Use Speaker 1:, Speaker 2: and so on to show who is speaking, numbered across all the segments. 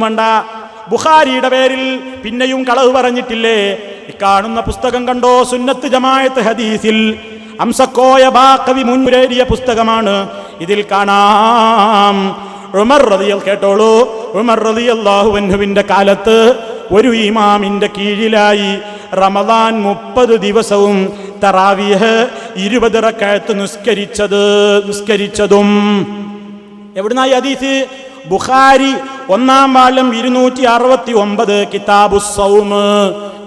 Speaker 1: വേണ്ട ബുഖാരിയുടെ പേരിൽ പിന്നെയും കളവ് പറഞ്ഞിട്ടില്ലേ? കാണുന്ന പുസ്തകം കണ്ടോ? സുന്നത്ത് ജമായത്ത് ഹദീസിൽ അംസക്കോയ ബാക്കവി മുൻപുരേരിയ പുസ്തകമാണ്. ഇതിൽ കാണാം. ഉമർ റതിയൽ കേട്ടോളൂ. ഉമർ റളിയല്ലാഹു അൻഹുവിന്റെ കാലത്ത് ഒരു ഇമാമിന്റെ കീഴിലായി റമദാൻ മുപ്പത് ദിവസവും തറാവിയഹ് ഇരുപത് റക്കഴത്ത് നിസ്കരിച്ചത് നിസ്കരിച്ചതും. എവിടുന്നായി ഹദീസ്? ബുഖാരി ഒന്നാം വാള്യം ഇരുന്നൂറ്റി അറുപത്തി ഒമ്പത് കിതാബു സൗമ്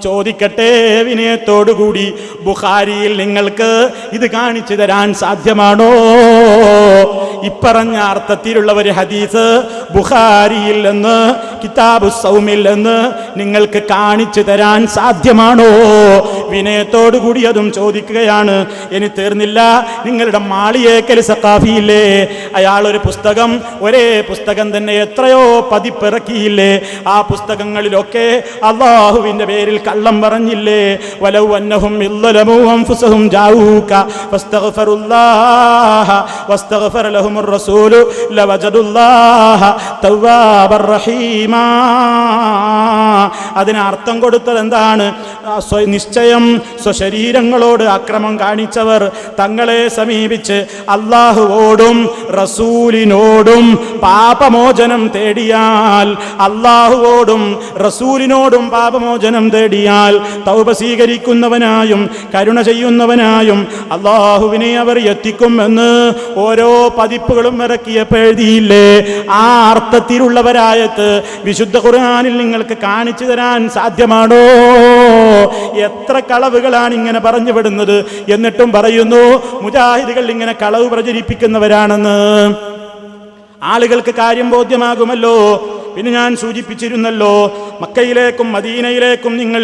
Speaker 1: ചോദിക്കട്ടെ വിനയത്തോടുകൂടി ബുഖാരിയിൽ നിങ്ങൾക്ക് ഇത് കാണിച്ചു തരാൻ സാധ്യമാണോ? ഇപ്പറഞ്ഞ അർത്ഥത്തിലുള്ള ഒരു ഹദീസ് ബുഖാരിയിൽ നിന്ന് കിതാബു സൗമിൽ നിന്ന് നിങ്ങൾക്ക് കാണിച്ചു തരാൻ സാധ്യമാണോ? വിനയത്തോടുകൂടി അതും ചോദിക്കുകയാണ്. ഇനി തീർന്നില്ല. നിങ്ങളുടെ മാളിയേക്കൽ സക്കാഫിയില്ലേ അയാൾ ഒരു പുസ്തകം ഒരേ പുസ്തകം തന്നെ എത്രയോ പതിപ്പിറക്കിയില്ലേ? ആ പുസ്തകങ്ങളിലൊക്കെ അള്ളാഹുവിന്റെ പേരിൽ കള്ളം പറഞ്ഞില്ലേ? വലൗ അന്നഹും ലഹുമുർ റസൂലു ലവജദുല്ലാഹ തവ്വാബർ അതിന് അർത്ഥം കൊടുത്തത് എന്താണ് നിശ്ചയം സ്വശരീരങ്ങളോട് അക്രമം കാണിച്ചവർ തങ്ങളെ സമീപിച്ച് അള്ളാഹുവോടും റസൂലിനോടും പാപമോചനം തേടിയാൽ അള്ളാഹുവോടും റസൂലിനോടും പാപമോചനം തേടിയാൽ തൗപ സ്വീകരിക്കുന്നവനായും കരുണ ചെയ്യുന്നവനായും അള്ളാഹുവിനെ അവർ എത്തിക്കുമെന്ന് ഓരോ പതിപ്പുകളും ഇറക്കിയപ്പോൾ എഴുതിയില്ലേ? ആ അർത്ഥത്തിലുള്ളവരായത്ത് വിശുദ്ധ ഖുർആനിൽ നിങ്ങൾക്ക് കാണിച്ചു തരാൻ സാധ്യമാണോ? എത്ര കളവുകളാണ് ഇങ്ങനെ പറഞ്ഞു വിടുന്നത്. എന്നിട്ടും പറയുന്നു മുജാഹിദുകൾ ഇങ്ങനെ കളവ് പ്രചരിപ്പിക്കുന്നവരാണെന്ന്. ആളുകൾക്ക് കാര്യം ബോധ്യമാകുമല്ലോ. പിന്നെ ഞാൻ സൂചിപ്പിച്ചിരുന്നല്ലോ മക്കയിലേക്കും മദീനയിലേക്കും നിങ്ങൾ